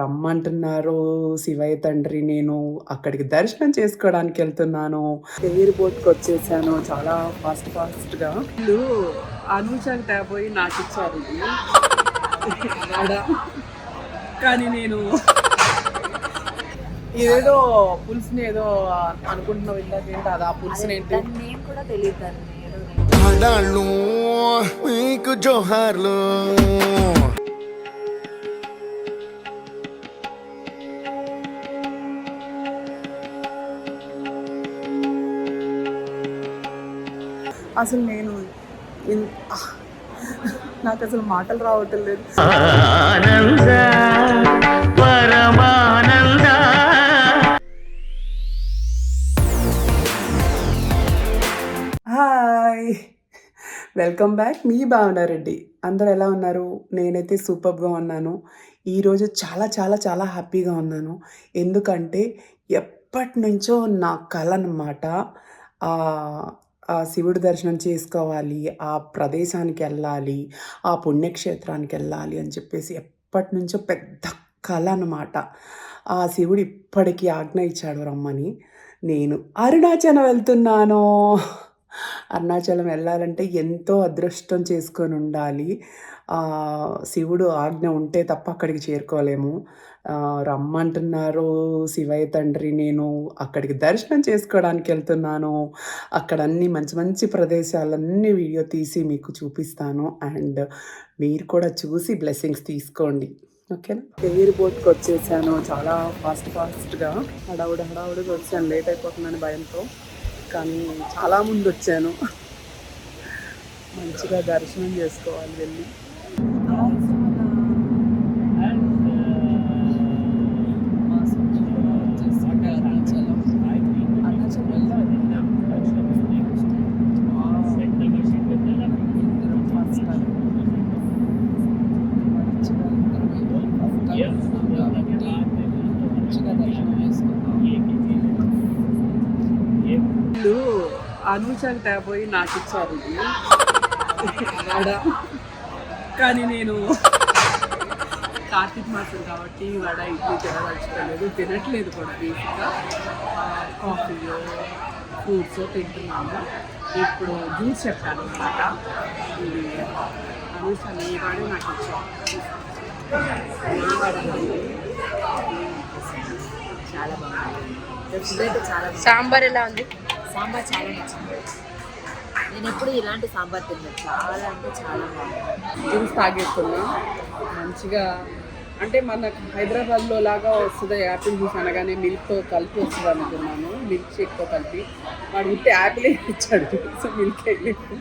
రమ్మంటున్నారు శివయ్య తండ్రి నేను అక్కడికి దర్శనం చేసుకోవడానికి వెళ్తున్నాను. ఎయిర్పోర్ట్కి వచ్చేసాను. చాలా ఫాస్ట్ ఫాస్ట్గా. వీళ్ళు అనూషాకి తేపోయి నాకు ఇచ్చారు. ఇది. కానీ నేను ఏదో పులుసుని ఏదో అనుకుంటున్నావు ఇందాక ఏంటి? అది ఆ పులుసుని ఏంటి? దాని నేమ్ కూడా తెలియదు మీకు జోహార్లు. అసలు నేను నాకు అసలు మాటలు రావటం లేదు. హాయ్. వెల్కమ్ బ్యాక్ మీ భావనారెడ్డి. అందరూ ఎలా ఉన్నారు? నేనైతే సూపర్గా ఉన్నాను. ఈరోజు చాలా చాలా చాలా హ్యాపీగా ఉన్నాను. ఎందుకంటే ఎప్పటి నుంచో నా కళ అన్నమాట ఆ శివుడు శివుడి దర్శనం చేసుకోవాలి ఆ ప్రదేశానికి వెళ్ళాలి ఆ పుణ్యక్షేత్రానికి వెళ్ళాలి అని చెప్పేసి ఎప్పటి నుంచో పెద్ద కళ అనమాట ఆ శివుడు ఇప్పటికీ ఆజ్ఞ ఇచ్చాడు రమ్మని. నేను అరుణాచలం వెళ్తున్నాను. అరుణాచలం వెళ్ళాలంటే ఎంతో అదృష్టం చేసుకొని ఉండాలి. శివుడు ఆజ్ఞ ఉంటే తప్ప అక్కడికి చేరుకోలేము. రమ్మంటున్నారు శివయ్య తండ్రి నేను అక్కడికి దర్శనం చేసుకోవడానికి వెళ్తున్నాను. అక్కడ అన్ని మంచి మంచి ప్రదేశాలన్నీ వీడియో తీసి మీకు చూపిస్తాను. అండ్ మీరు కూడా చూసి బ్లెస్సింగ్స్ తీసుకోండి. ఓకేనా? ఎయిర్పోర్ట్కి వచ్చేసాను. చాలా ఫాస్ట్ ఫాస్ట్గా హడావుడి హడావుడిగా వచ్చాను. లేట్ అయిపోతుందని భయంతో. కానీ చాలా ముందు వచ్చాను. మంచిగా దర్శనం చేసుకోవాలి వెళ్ళి. అనూషాకి తేపోయి నాకు ఇచ్చారు. వడ. కానీ నేను కార్తీక మాసం కాబట్టి వడ ఇడ్లీ తినదలుచుకోలేదు. తినట్లేదు కూడా బేసిక్గా. కాఫీ ఫ్రూట్స్ తింటున్నాము ఇప్పుడు జ్యూస్ చెప్పాను అనమాట ఇది అనూష ఈ వాడే నాకు ఇచ్చారు. వడ. చాలా బాగుంది చాలా బాగుంది. సాంబార్ ఎలా ఉంది? సాంబార్ చాలా నచ్చింది. నేను ఎప్పుడు ఇలాంటి సాంబార్ తిన్నాను చాలా అంటే చాలా బాగుంది జ్యూస్ తాగేస్తున్నా. మంచిగా అంటే మనకు హైదరాబాద్లో లాగా వస్తుంది యాపిల్ జ్యూస్ అనగానే మిల్క్తో కలిపి వస్తుంది అనుకున్నాను. మిల్క్ షేక్తో కలిపి. వాడు ఉట్టి యాపిలే ఇచ్చాడు. సో మిల్క్ వేయలేదు.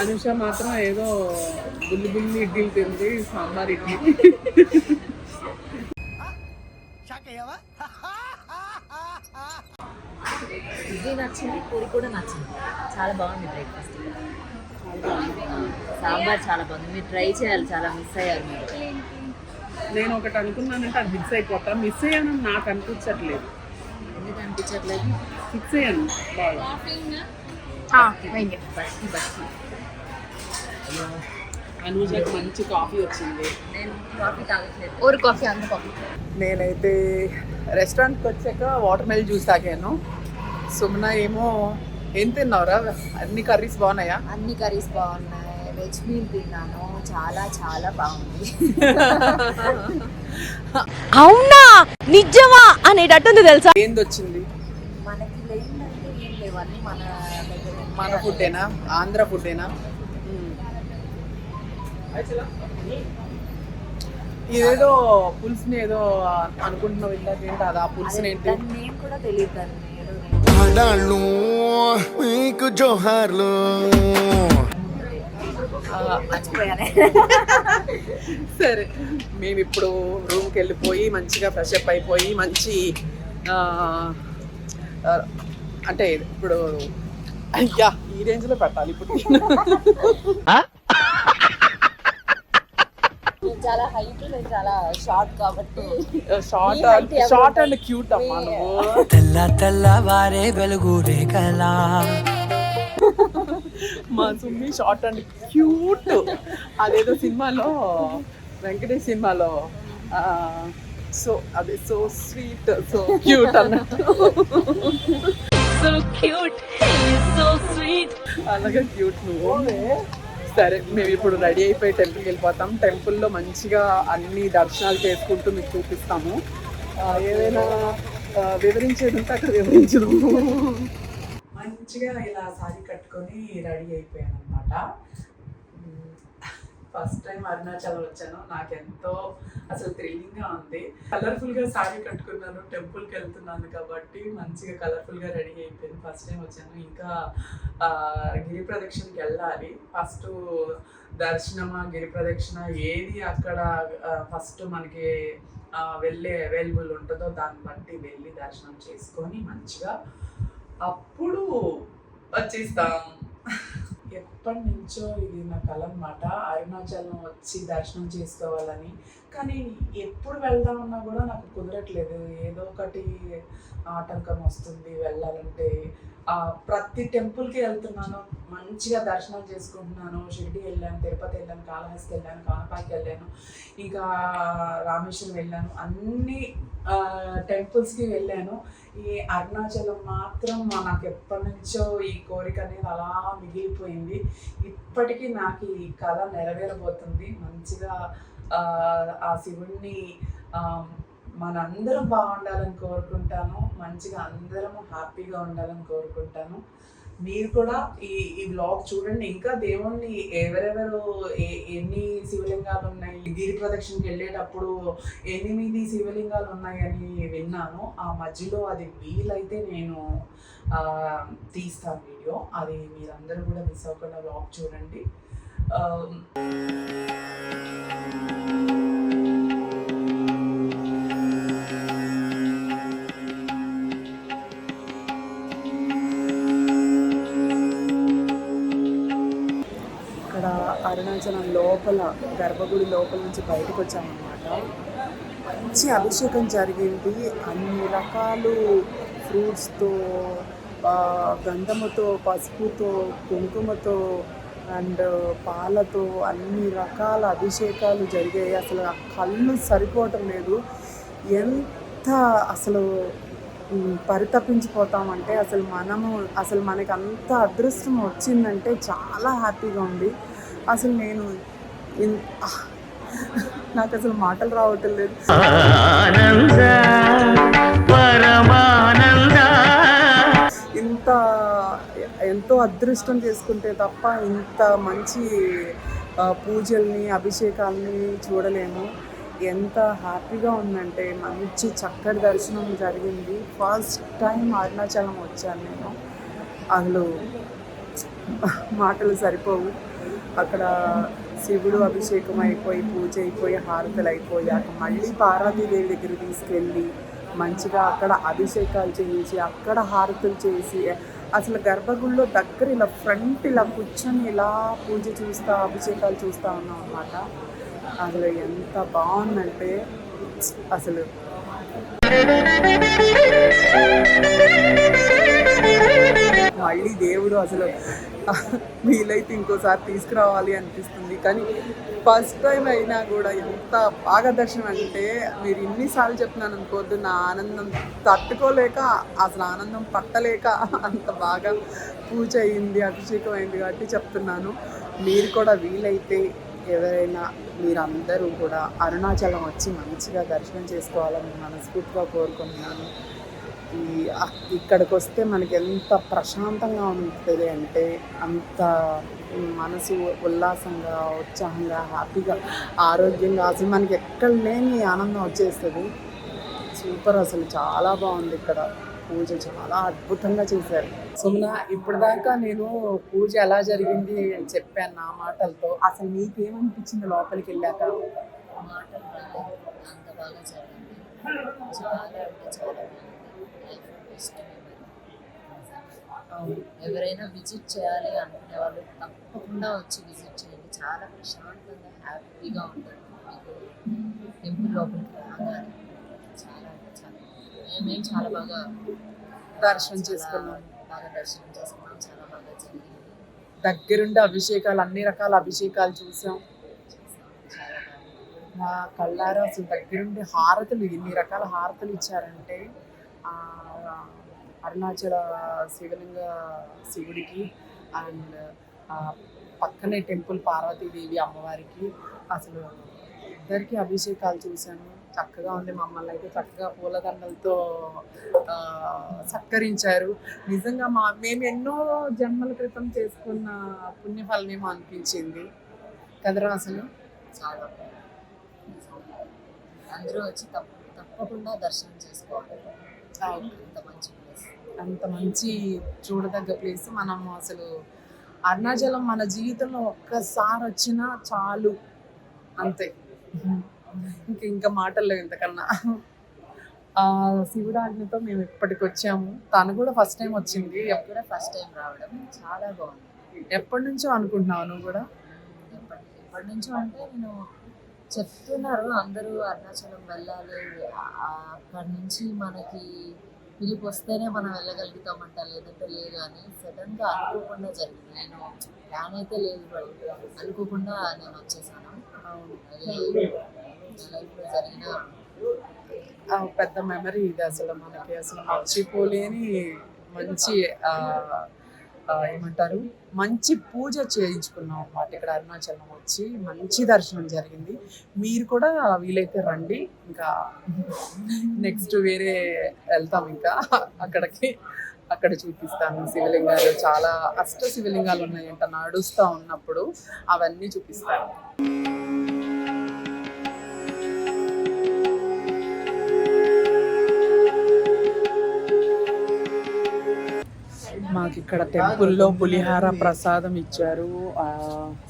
అనుష మాత్రం ఏదో బుల్లి బుల్లి ఇడ్లీలు తింది సాంబార్ ఇడ్లీ. ఇది నచ్చింది పూరి కూడా నచ్చింది. చాలా బాగుంది బ్రేక్ఫాస్ట్ సాంబార్ చాలా బాగుంది. మీరు ట్రై చేయాలి చాలా మిస్ అయ్యారు మీరు. నేను ఒకటి అనుకున్నానంటే అది మిస్ అయిపోతా. మిస్ అయ్యాను నాకు అనిపించట్లేదు. ఎందుకు అనిపించట్లేదు? ఫిక్స్ అయ్యాను బాగా. బట్టి. అనూషకి మంచి కాఫీ వచ్చింది. నేను కాఫీ తాగట్లేదు. కాఫీ అంత కాఫీ నేనైతే రెస్టారెంట్కి వచ్చాక వాటర్ మెల్ జ్యూస్ తాగాను. సుమన ఏమో ఏం తిన్నావురా? అన్ని కర్రీస్ బాగున్నాయా? అన్ని కర్రీస్ బాగున్నాయి. వెజ్ మీల్ తిన్నాను. చాలా చాలా బాగుంది. అవునా? నిజమా? అనేటట్టుంది తెలుసా? ఏంది వచ్చింది? మనకి లేదంటే ఏం లేవు. అన్నీ మన మన ఫుడ్డేనా ఆంధ్ర ఫుడ్డేనా ఇదేదో పులుసుని ఏదో అనుకుంటున్నావు ఇందాక ఏంటి? అది ఆ పులుసుని ఏంటి? దాని నేమ్ కూడా తెలియదు మీకు జోహార్లు. సరే మేము ఇప్పుడు రూమ్కి వెళ్ళిపోయి మంచిగా ఫ్రెష్ అప్ అయిపోయి మంచి అంటే ఇప్పుడు అయ్యా ఈ రేంజ్లో పెట్టాలి ఇప్పుడు. నేను చాలా హైట్ నేను చాలా షార్ట్ కాబట్టి. షార్ట్ షార్ట్ అండ్ క్యూట్ అమ్మా నువ్వు. తెల్ల తెల్లవారే వెలుగు రేఖలా. మా సుమ్మి షార్ట్ అండ్ క్యూట్ అదేదో సినిమాలో వెంకటేష్ సినిమాలో. సో అదే సో స్వీట్ సో క్యూట్ అన్నట్టు. సో క్యూట్ సో స్వీట్ అలాగే క్యూట్ నువ్వు. సరే మేము ఇప్పుడు రెడీ అయిపోయి టెంపుల్కి వెళ్ళిపోతాం. టెంపుల్లో మంచిగా అన్ని దర్శనాలు చేసుకుంటూ మీకు చూపిస్తాము. ఏదైనా వివరించేది ఉంటే అక్కడ వివరించదు మంచిగా ఇలా సారీ కట్టుకొని రెడీ అయిపోయాను అనమాట ఫస్ట్ టైం అరుణాచలం వచ్చాను. నాకు ఎంతో అసలు థ్రిల్లింగ్గా ఉంది. కలర్ఫుల్గా సారీ కట్టుకున్నాను టెంపుల్కి వెళ్తున్నాను కాబట్టి మంచిగా కలర్ఫుల్గా రెడీ అయిపోయింది. ఫస్ట్ టైం వచ్చాను. ఇంకా గిరి ప్రదక్షిణకి వెళ్ళాలి. ఫస్ట్ దర్శనమా గిరి ప్రదక్షిణ ఏది అక్కడ ఫస్ట్ మనకి వెళ్ళే అవైలబుల్ ఉంటుందో దాన్ని బట్టి వెళ్ళి దర్శనం చేసుకొని మంచిగా అప్పుడు వచ్చేస్తాం. ఎప్పటి నుంచో ఇది నా కల అనమాట అరుణాచలం వచ్చి దర్శనం చేసుకోవాలని. కానీ ఎప్పుడు వెళ్దామన్నా కూడా నాకు కుదరట్లేదు. ఏదో ఒకటి ఆటంకం వస్తుంది వెళ్ళాలంటే. ప్రతి టెంపుల్కి వెళ్తున్నాను. మంచిగా దర్శనం చేసుకుంటున్నాను. షిరిడి వెళ్ళాను తిరుపతి వెళ్ళాను కాళహస్తి వెళ్ళాను కానపాకి వెళ్ళాను ఇంకా రామేశ్వరం వెళ్ళాను. అన్నీ టెంపుల్స్కి వెళ్ళాను. ఈ అరుణాచలం మాత్రం నాకు ఎప్పటి నుంచో ఈ కోరిక అనేది అలా మిగిలిపోయింది. ఇప్పటికీ నాకు ఈ కళ నెరవేరబోతుంది. మంచిగా ఆ, శివుణ్ణి మనందరం బాగుండాలని కోరుకుంటాను. మంచిగా అందరం హ్యాపీగా ఉండాలని కోరుకుంటాను. మీరు కూడా ఈ ఈ బ్లాగ్ చూడండి. ఇంకా దేవుణ్ణి ఎవరెవరు ఏ- ఎన్ని శివలింగాలు ఉన్నాయి గిరి ప్రదక్షిణకి వెళ్ళేటప్పుడు ఎనిమిది శివలింగాలు ఉన్నాయని విన్నాను. ఆ మధ్యలో అది వీలైతే నేను తీస్తాను వీడియో. అది మీరందరూ కూడా మిస్ అవ్వకుండా బ్లాగ్ చూడండి. అరుణాచలం లోపల గర్భగుడి లోపల నుంచి బయటకు వచ్చామన్నమాట. మంచి అభిషేకం జరిగింది. అన్ని రకాలు ఫ్రూట్స్తో గంధముతో పసుపుతో కుంకుమతో అండ్ పాలతో అన్ని రకాల అభిషేకాలు జరిగాయి. అసలు ఆ కళ్ళు సరిపోవటం లేదు. ఎంత అసలు పరితపించిపోతామంటే అసలు మనము అసలు మనకు అంత అదృష్టం వచ్చిందంటే చాలా హ్యాపీగా ఉంది. అసలు నేను నాకు అసలు మాటలు రావటం లేదు. ఇంత ఎంతో అదృష్టం చేసుకుంటే తప్ప ఇంత మంచి పూజల్ని అభిషేకాలని చూడలేము. ఎంత హ్యాపీగా ఉందంటే మంచి చక్కటి దర్శనం జరిగింది. ఫస్ట్ టైం అరుణాచలం వచ్చాను నేను. అసలు మాటలు సరిపోవు. అక్కడ శివుడు అభిషేకం అయిపోయి పూజ అయిపోయి హారతలు అయిపోయాక మళ్ళీ పార్వతీదేవి దగ్గర తీసుకెళ్ళి మంచిగా అక్కడ అభిషేకాలు చేయించి అక్కడ హారతులు చేసి అసలు గర్భగుడిలో దగ్గర ఇలా ఫ్రంట్ ఇలా కూర్చొని ఇలా పూజ చూస్తా అభిషేకాలు చూస్తా ఉన్నాం అనమాట అసలు ఎంత బాగుందంటే అసలు మళ్ళీ దేవుడు అసలు వీలైతే ఇంకోసారి తీసుకురావాలి అనిపిస్తుంది. కానీ ఫస్ట్ టైం అయినా కూడా ఎంత బాగా దర్శనం అంటే మీరు ఇన్నిసార్లు చెప్తున్నాను అనుకోవద్దు నా ఆనందం తట్టుకోలేక అసలు ఆనందం పట్టలేక అంత బాగా పూజ అయింది అభిషేకం అయింది కాబట్టి చెప్తున్నాను. మీరు కూడా వీలైతే ఎవరైనా మీరందరూ కూడా అరుణాచలం వచ్చి మంచిగా దర్శనం చేసుకోవాలని మనస్ఫూర్తిగా కోరుకుంటున్నాను. ఇక్కడికి వస్తే మనకి ఎంత ప్రశాంతంగా ఉంటుంది అంటే అంత మనసు ఉల్లాసంగా ఉత్సాహంగా హ్యాపీగా ఆరోగ్యంగా అసలు మనకి ఎక్కడ లేని ఆనందం వచ్చేస్తుంది. సూపర్ అసలు చాలా బాగుంది ఇక్కడ. పూజ చాలా అద్భుతంగా చేశారు. సుమన ఇప్పటిదాకా నేను పూజ ఎలా జరిగింది అని చెప్పాను నా మాటలతో. అసలు నీకేమనిపించింది లోపలికి వెళ్ళాక మాటలు అంత బాగా జరిగింది. చాలా అంటే చాలా బాగుంది లైఫ్ ఇష్టమైన అవును. ఎవరైనా విజిట్ చేయాలి అనుకునే వాళ్ళు తప్పకుండా వచ్చి విజిట్ చేయండి. చాలా ప్రశాంతంగా హ్యాపీగా ఉంటుంది మీకు టెంపుల్ లోపలికి రాగానే చాలా చాలా మేము చాలా బాగా దర్శనం చేసుకున్నాం. బాగా దర్శనం చేసుకున్నాం. చాలా బాగా జరిగింది. దగ్గరుండి అభిషేకాలు అన్ని రకాల అభిషేకాలు చూసాం. నా కళ్ళారా అసలు దగ్గరుండి హారతులు ఎన్ని రకాల హారతులు ఇచ్చారంటే ఆ, అరుణాచల శివలింగ శివుడికి అండ్ పక్కనే టెంపుల్ పార్వతీదేవి అమ్మవారికి. అసలు ఇద్దరికి అభిషేకాలు చూశాను. చక్కగా ఉంది. మమ్మల్ని అయితే చక్కగా పూలదండలతో సత్కరించారు. నిజంగా మా మేము ఎన్నో జన్మల క్రితం చేసుకున్న పుణ్యఫలమేమో అనిపించింది. కదరా అసలు? చాలా అందరూ వచ్చి తప్ప తప్పకుండా దర్శనం చేసుకోవాలి. అంత మంచి ప్లేస్. అంత మంచి చూడదగ్గ ప్లేస్. మనం అసలు అరుణాచలం మన జీవితంలో ఒక్కసారి వచ్చినా చాలు. అంతే. ఇంక ఇంకా మాటల్లో ఇంతకన్నా. ఆ శివుడు ఆజ్ఞతో మేము ఇప్పటికి వచ్చాము. తను కూడా ఫస్ట్ టైం వచ్చింది. కూడా ఫస్ట్ టైం రావడం చాలా బాగుంది. ఎప్పటి నుంచో అనుకుంటున్నావు నువ్వు కూడా? ఎప్పటి ఎప్పటి నుంచో అంటే నేను చెప్తున్నారు. అందరూ అరుణాచలం వెళ్ళాలి. అక్కడి నుంచి మనకి పిలుపు వస్తేనే మనం వెళ్ళగలుగుతామంట. లేదంటే లేదు అని సడన్గా అనుకోకుండా జరిగింది. నేను ప్లాన్ అయితే లేదు అనుకోకుండా నేను వచ్చేసాను. అది నా లైఫ్లో జరిగిన ఆ పెద్ద మెమరీ ఇది అసలు మనకి. అసలు మర్చిపోలేని మంచి ఏమంటారు మంచి పూజ చేయించుకున్నాం అన్నమాట. ఇక్కడ అరుణాచలం వచ్చి మంచి దర్శనం జరిగింది. మీరు కూడా వీలైతే రండి. ఇంకా నెక్స్ట్ వేరే వెళ్తాం ఇంకా. అక్కడికి అక్కడ చూపిస్తాను. శివలింగాలు చాలా అష్ట శివలింగాలు ఉన్నాయంట. నడుస్తూ ఉన్నప్పుడు అవన్నీ చూపిస్తాను. మాకు ఇక్కడ టెంపుల్లో పులిహార ప్రసాదం ఇచ్చారు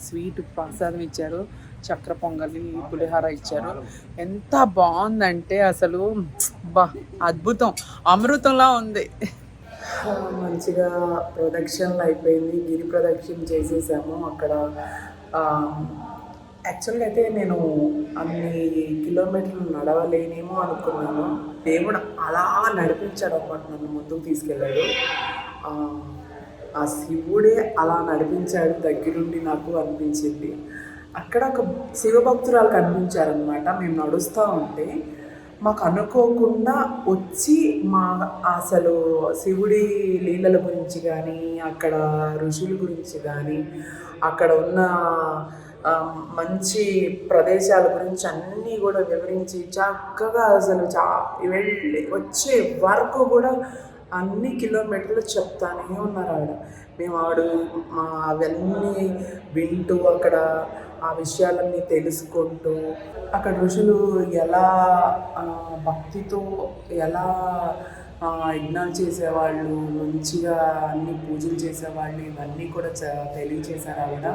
స్వీట్ ప్రసాదం ఇచ్చారు చక్ర పొంగలి పులిహార ఇచ్చారు. ఎంత బాగుందంటే అసలు బా అద్భుతం. అమృతంలా ఉంది. మంచిగా ప్రదక్షిణలు అయిపోయింది. గిరి ప్రదక్షిణ చేసేసాము. అక్కడ యాక్చువల్గా అయితే నేను అన్ని కిలోమీటర్లు నడవలేనేమో అనుకున్నాను. దేవుడు అలా నడిపించాడు అనమాట నన్ను ముందుకు తీసుకెళ్ళాడు. ఆ, శివుడే అలా నడిపించాడు దగ్గరుండి నాకు అనిపించింది. అక్కడ ఒక శివభక్తురాలు కనిపించారనమాట మేము నడుస్తూ ఉంటే మాకు అనుకోకుండా వచ్చి మా అసలు శివుడి లీలల గురించి కానీ అక్కడ ఋషుల గురించి కానీ అక్కడ ఉన్న మంచి ప్రదేశాల గురించి అన్నీ కూడా వివరించి చక్కగా అసలు చా వెళ్ళి వచ్చే వరకు కూడా అన్ని కిలోమీటర్లు చెప్తానే ఉన్నారు ఆవిడ. మేము ఆవిడ మా అవన్నీ వింటూ అక్కడ ఆ విషయాలన్నీ తెలుసుకుంటూ అక్కడ ఋషులు ఎలా భక్తితో ఎలా యజ్ఞాలు చేసేవాళ్ళు మంచిగా అన్ని పూజలు చేసేవాళ్ళు ఇవన్నీ కూడా చ- తెలియచేశారు ఆవిడ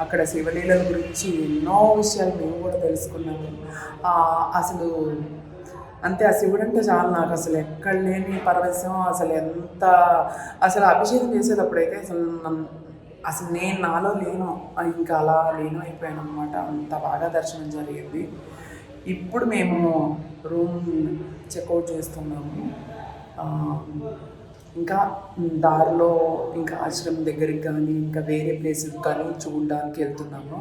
అక్కడ శివలీల గురించి ఎన్నో విషయాలు మేము కూడా తెలుసుకున్నాము. అసలు అంతే ఆ శివుడు అంటే చాలు నాకు అసలు ఎక్కడ లేని పరవశం అసలు ఎంత అసలు అభిషేకం చేసేటప్పుడైతే అసలు అసలు నేను నాలో లేను ఇంకా అలా లేను అయిపోయాను అనమాట అంత బాగా దర్శనం జరిగింది. ఇప్పుడు మేము రూమ్ చెక్అవుట్ చేస్తున్నాము. ఇంకా దారిలో ఇంకా ఆశ్రమం దగ్గరికి కానీ ఇంకా వేరే ప్లేసెస్ కానీ చూడడానికి వెళ్తున్నాము.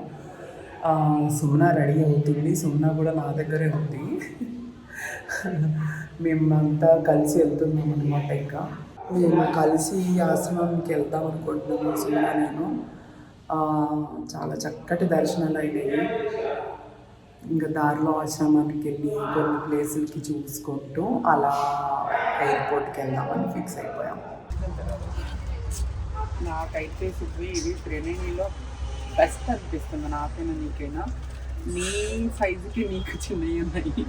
సుమ్నా రెడీ అవుతుంది. సుమ్నా కూడా నా దగ్గరే ఉంది. మేము అంతా కలిసి వెళ్తున్నాం అనమాట ఇంకా. మేము కలిసి ఈ ఆశ్రమంకి వెళ్దాం అనుకుంటున్నాము సుమన నేను. చాలా చక్కటి దర్శనాలు అయినాయి. ఇంకా దారిలో ఆశ్రమానికి వెళ్ళి కొన్ని ప్లేసులకి చూసుకుంటూ అలా ఎయిర్పోర్ట్కి వెళ్దామని ఫిక్స్ అయిపోయాం. నాకైతే సుబ్బి ఇది త్రివేణిలో బెస్ట్ అనిపిస్తుంది నాకైనా నీకైనా. నీ సైజుకి నీకు చిన్నవి ఉన్నాయి.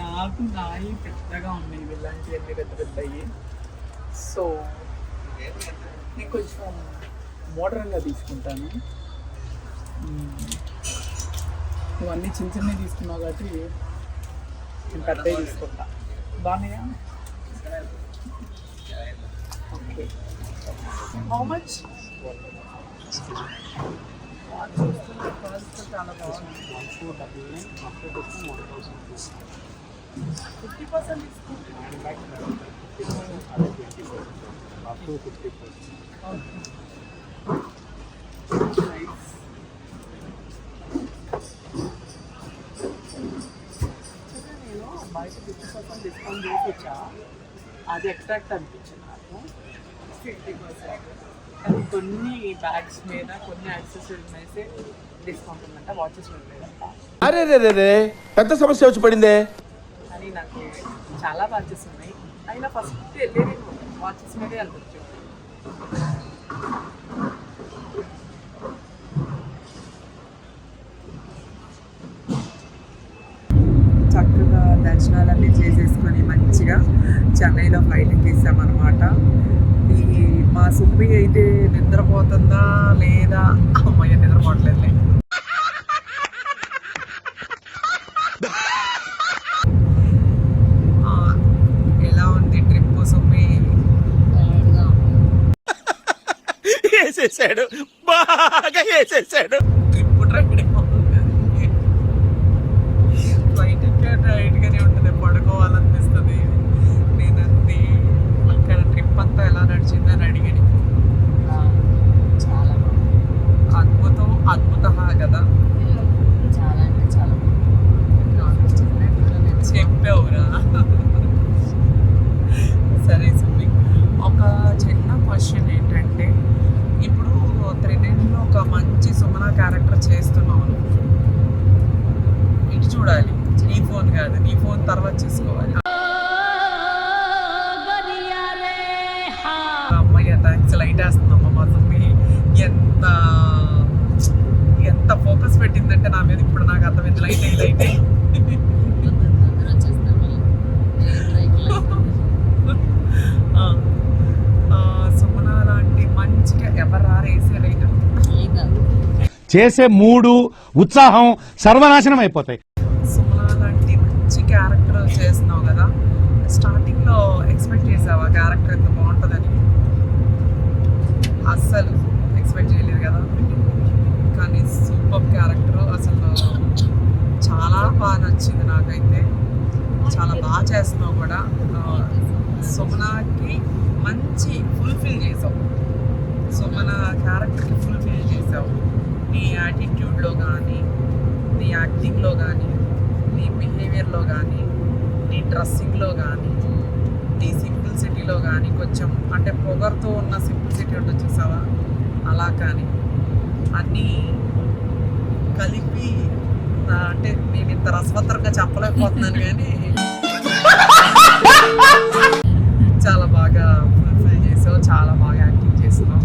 నాకు నాయి పెద్దగా ఉన్నాయి. ఇలాంటివన్నీ పెద్ద పెద్దవి? సో నేను కొంచెం మోడర్న్గా తీసుకుంటాను. నువ్వు అన్నీ చిన్న చిన్నవి తీసుకున్నావు కాబట్టి నేను పెద్దవి తీసుకుంటా. బాగున్నాయా? How much? Fifty percent fifty percent బయట ఫిఫ్టీ పర్సెంట్ డిస్కౌంట్ చేసి వచ్చా అది అట్రాక్ట్ అనిపించింది నాకు ఫిఫ్టీ పర్సెంట్ కానీ కొన్ని బ్యాగ్స్ మీద కొన్ని యాక్సెసరీస్ మీద డిస్కౌంట్ ఉందంట వాచెస్ మీద లేదంట అరే రే రే రే పెద్ద సమస్య వచ్చి పడిందే? కానీ నాకు చాలా వాచెస్ ఉన్నాయి. అయినా ఫస్ట్ వెళ్ళేది వాచెస్ మీదే వెళ్ళొచ్చు చక్కగా దర్శనాలన్నీ చేసేసుకొని మంచిగా చెన్నైలో ఫ్లైట్ మా సుబ్బి అయితే నిద్రపోతుందా లేదా? అమ్మయ్య నిద్రపోవట్లేదులే. ఎలా ఉంది ట్రిప్ సుబ్బి వేసేసాడు బాగా వేసేసాడు ట్రిప్ ట్రైడ్ ఫ్లైట్ ఎక్కడ రైట్గానే ఉంటుంది పడుకోవాలనిపిస్తుంది నేను అంది అక్కడ ట్రిప్ అంతా ఎలా నడిచిందని అడిగాను చాలా బాగుంది అద్భుతం అద్భుత కదా చాలా అంటే చాలా బాగుంది నాకు చెప్పినట్టుగా నేను చెప్పావురా సరే సుమి ఒక చిన్న క్వశ్చన్ ఏంటంటే ఇప్పుడు త్రినేనిలో ఒక మంచి సుమన క్యారెక్టర్ చేస్తున్నావు ఇటు చూడాలి నీ ఫోన్ కాదు నీ ఫోన్ తర్వాత చూసుకోవాలి అమ్మయ్య థ్యాంక్స్ లైట్ వేస్తుందమ్మ మా సుమ్మి ఎంత ఎంత ఫోకస్ పెట్టిందంటే నా మీద ఇప్పుడు నాకు అర్థమైంది. లైట్ అయ్యి లైట్ సుమన లాంటి మంచిగా ఎవరు ఏం కాదు చేసే మూడు ఉత్సాహం సర్వనాశనం అయిపోతాయి. సుమన లాంటి మంచి క్యారెక్టర్ చేస్తున్నావు కదా స్టార్టింగ్లో ఎక్స్పెక్ట్ చేసావా? క్యారెక్టర్ ఎంత బాగుంటుందని? అస్సలు ఎక్స్పెక్ట్ చేయలేదు కదా కానీ సూపర్ క్యారెక్టర్ అసలు చాలా బాగా నచ్చింది నాకైతే. చాలా బాగా చేస్తున్నావు కూడా. సుమనాకి మంచి ఫుల్ఫిల్ చేసావు. సుమన క్యారెక్టర్కి ఫుల్ఫిల్ చేసావు. నీ యాటిట్యూడ్లో కానీ నీ యాక్టింగ్లో కానీ నీ బిహేవియర్లో కానీ నీ డ్రెస్సింగ్లో కానీ నీ సింపుల్సిటీలో కానీ కొంచెం అంటే పొగర్తో ఉన్న సింపుల్సిటీ ఉంటుంది చూసావా? అలా కానీ అన్నీ కలిపి అంటే నేను ఇంత రసవత్తరంగా చెప్పలేకపోతున్నాను కానీ చాలా బాగా ఫుల్ఫిల్ చేసావు చాలా బాగా యాక్టింగ్ చేస్తున్నావు.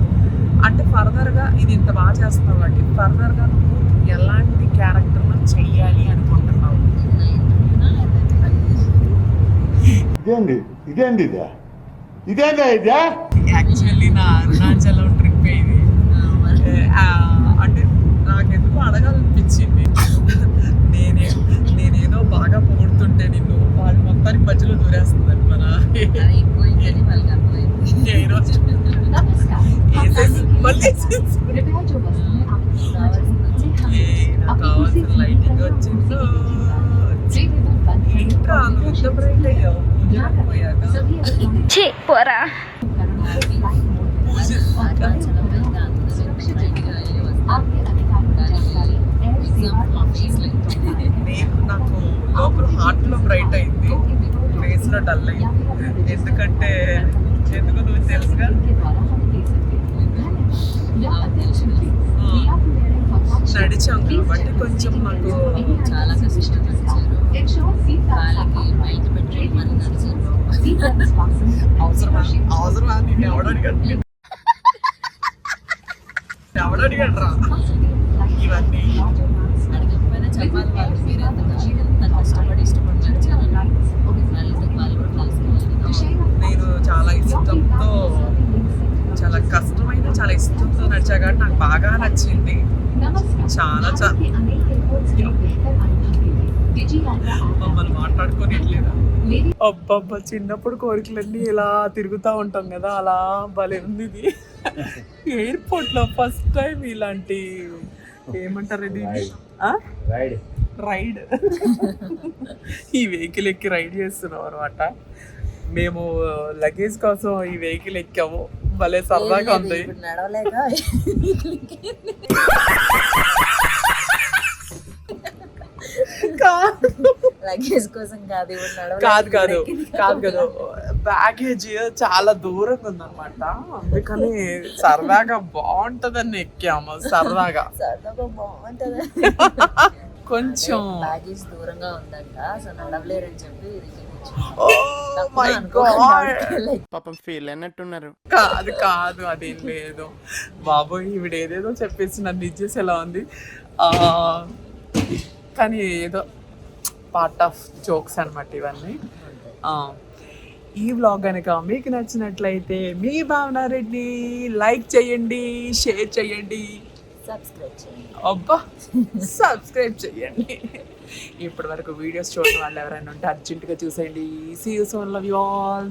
అంటే ఫర్దర్గా ఇది ఇంత బాగా చేస్తున్నావు కాబట్టి ఫర్దర్గా నువ్వు ఎలాంటి క్యారెక్టర్లు చెయ్యాలి అనుకుంటున్నావు? ఇదేంది? ఇదేంది ఇదే? ఇదేందా ఇదే? యాక్చువల్లీ నా అరుణాచలం ట్రిప్ ఇది. ఆ, అంటే నాకెందుకు అడగాలనిపించింది నేనే నేనేదో బాగా పొగుడుతుంటే నిన్ను వాళ్ళు మొత్తానికి మధ్యలో దూరేస్తుంది మన అయిపోయిందని వాళ్ళకి అర్థమైంది ఏ రోజు వేసేసి మళ్ళీ వేసేసి. ఏ, నాకు కావాల్సిన లైటింగ్ వచ్చిందో ఏంట్రా అంత పెద్ద బ్రైట్ అయ్యావు పూజ పోయాక పోరా పూజ అరుణాచలం వెళ్తే అందరూ బయటికి వెళ్ళి వస్తారు ఎగ్జామ్ ఫీజ్ నేను నాకు లోపల హార్ట్లో బ్రైట్ అయింది. ఫేస్లో డల్ ఎందుకంటే ఎందుకు నువ్వు తెలుసుగా? నడిచాం కాబట్టి కొంచెం నాకు చాలా కష్టం కాళ్ళకి బయట పెట్టి మరి నడిచారు. అవసరమా? అవసరమా? నేను రా ఇవన్నీ. అడగకపోయినా చెప్పాలి వాళ్ళు. మీరు ఎంత కష్టపడి ఇష్టపడి నడిచారు వాళ్ళతో వాళ్ళు కూడా తెలుసుకోవాలి నేను చాలా ఇష్టంతో చాలా కష్టమైన చాలా ఇష్టంతో నడిచా కాబట్టి నాకు బాగా నచ్చింది. చాలా చా- మమ్మల్ని మాట్లాడుకొని లేదా అబ్బబ్బా చిన్నప్పుడు కోరికలన్నీ ఇలా తిరుగుతూ ఉంటాం కదా అలా భలే ఉంది ఇది. ఎయిర్పోర్ట్లో ఫస్ట్ టైం ఇలాంటి ఏమంటారు ఇది? ఆ? రైడ్ ఈ వెహికల్ ఎక్కి రైడ్ చేస్తున్నాం అనమాట మేము లగేజ్ కోసం ఈ వెహికల్ ఎక్కాము. భలే సరదాగా ఉంది. నడవలేక లగేజ్ కోసం కాదు కాదు కాదు. కాదు. బ్యాగేజ్ చాలా దూరంగా ఉందన్నమాట. అందుకని సరదాగా బాగుంటదని ఎక్కాము సరదాగా. సరదాగా బాగుంటది కొంచెం. బ్యాగేజ్ దూరంగా ఉందంట సో నడవలేరని చెప్పి like పాపం ఫీల్ అయినట్టున్నారు. కాదు కాదు అదేం లేదు. బాబోయ్ ఈవిడ ఏదేదో చెప్పేసి నన్ను ఇచ్చేసి ఎలా ఉంది? ఆ, కానీ ఏదో పార్ట్ ఆఫ్ జోక్స్ అనమాట ఇవన్నీ. ఆ, ఈ వ్లాగ్ కనుక మీకు నచ్చినట్లయితే మీ భావనారెడ్డి లైక్ చేయండి షేర్ చేయండి. సబ్స్క్రైబ్ చేయండి. అబ్బా సబ్స్క్రైబ్ చేయండి. ఇప్పటి వరకు వీడియోస్ చూడడం వాళ్ళు ఎవరైనా ఉంటే అర్జెంటుగా చూసేయండి. See you soon love you all